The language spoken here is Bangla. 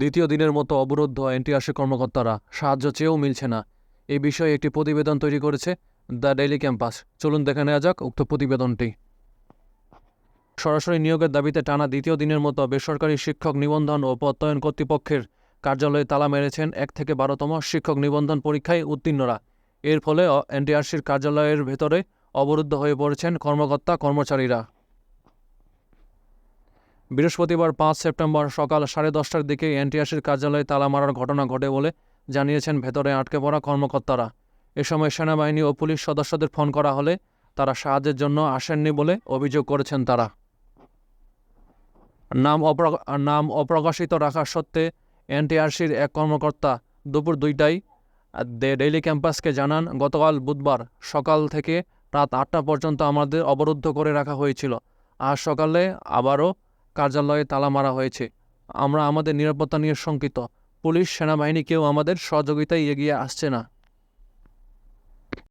দ্বিতীয় দিনের মতো অবরুদ্ধ এনটিআরসি কর্মকর্তারা সাহায্য চেয়েও মিলছে না। এই বিষয়ে একটি প্রতিবেদন তৈরি করেছে দ্য ডেইলি ক্যাম্পাস। চলুন দেখে নেওয়া যাক উক্ত প্রতিবেদনটি। সরাসরি নিয়োগের দাবিতে টানা দ্বিতীয় দিনের মতো বেসরকারি শিক্ষক নিবন্ধন ও প্রত্যয়ন কর্তৃপক্ষের কার্যালয়ে তালা মেরেছেন এক থেকে বারোতম শিক্ষক নিবন্ধন পরীক্ষায় উত্তীর্ণরা। এর ফলে এনটিআরসির কার্যালয়ের ভেতরে অবরুদ্ধ হয়ে পড়েছেন কর্মকর্তা কর্মচারীরা বৃহস্পতিবার পাঁচ সেপ্টেম্বর সকাল সাড়ে দশটার দিকে এনটিআরসির কার্যালয়ে তালা মারার ঘটনা ঘটে বলে জানিয়েছেন ভেতরে আটকে পড়া কর্মকর্তারা। এ সময় সেনাবাহিনী ও পুলিশ সদস্যদের ফোন করা হলে তারা সাহায্যের জন্য আসেননি বলে অভিযোগ করেছেন তারা। নাম নাম অপ্রকাশিত রাখা সত্ত্বে এনটিআরসির এক কর্মকর্তা দুপুর দুইটায় দে ডেইলি ক্যাম্পাসকে জানান, গতকাল বুধবার সকাল থেকে রাত আটটা পর্যন্ত আমাদের অবরুদ্ধ করে রাখা হয়েছিল। আজ সকালে আবারও কার্যালয়ে তালা মারা হয়েছে। আমরা আমাদের নিরাপত্তা নিয়ে শঙ্কিত। পুলিশ, সেনাবাহিনী কেউ আমাদের সহযোগিতায় এগিয়ে আসছে না।